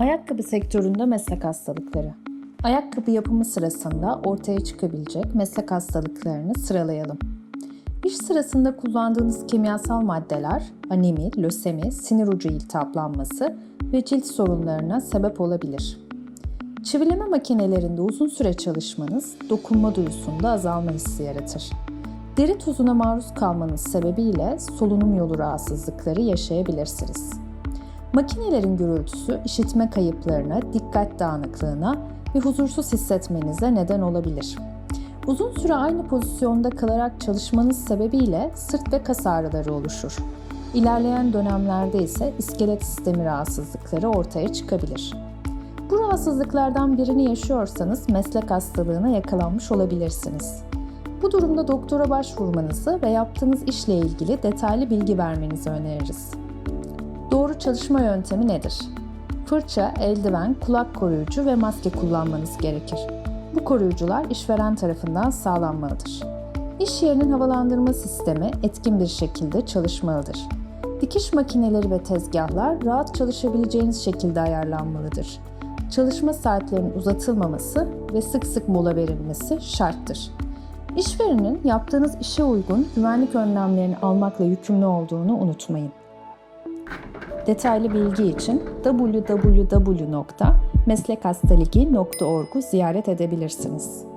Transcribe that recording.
Ayakkabı sektöründe meslek hastalıkları. Ayakkabı yapımı sırasında ortaya çıkabilecek meslek hastalıklarını sıralayalım. İş sırasında kullandığınız kimyasal maddeler anemi, lösemi, sinir ucu iltihaplanması ve cilt sorunlarına sebep olabilir. Çivileme makinelerinde uzun süre çalışmanız dokunma duyusunda azalma hissi yaratır. Deri tozuna maruz kalmanız sebebiyle solunum yolu rahatsızlıkları yaşayabilirsiniz. Makinelerin gürültüsü işitme kayıplarına, dikkat dağınıklığına ve huzursuz hissetmenize neden olabilir. Uzun süre aynı pozisyonda kalarak çalışmanız sebebiyle sırt ve kas ağrıları oluşur. İlerleyen dönemlerde ise iskelet sistemi rahatsızlıkları ortaya çıkabilir. Bu rahatsızlıklardan birini yaşıyorsanız meslek hastalığına yakalanmış olabilirsiniz. Bu durumda doktora başvurmanızı ve yaptığınız işle ilgili detaylı bilgi vermenizi öneririz. Doğru çalışma yöntemi nedir? Fırça, eldiven, kulak koruyucu ve maske kullanmanız gerekir. Bu koruyucular işveren tarafından sağlanmalıdır. İş yerinin havalandırma sistemi etkin bir şekilde çalışmalıdır. Dikiş makineleri ve tezgahlar rahat çalışabileceğiniz şekilde ayarlanmalıdır. Çalışma saatlerinin uzatılmaması ve sık sık mola verilmesi şarttır. İşverenin yaptığınız işe uygun güvenlik önlemlerini almakla yükümlü olduğunu unutmayın. Detaylı bilgi için www.meslekhastaligi.org'u ziyaret edebilirsiniz.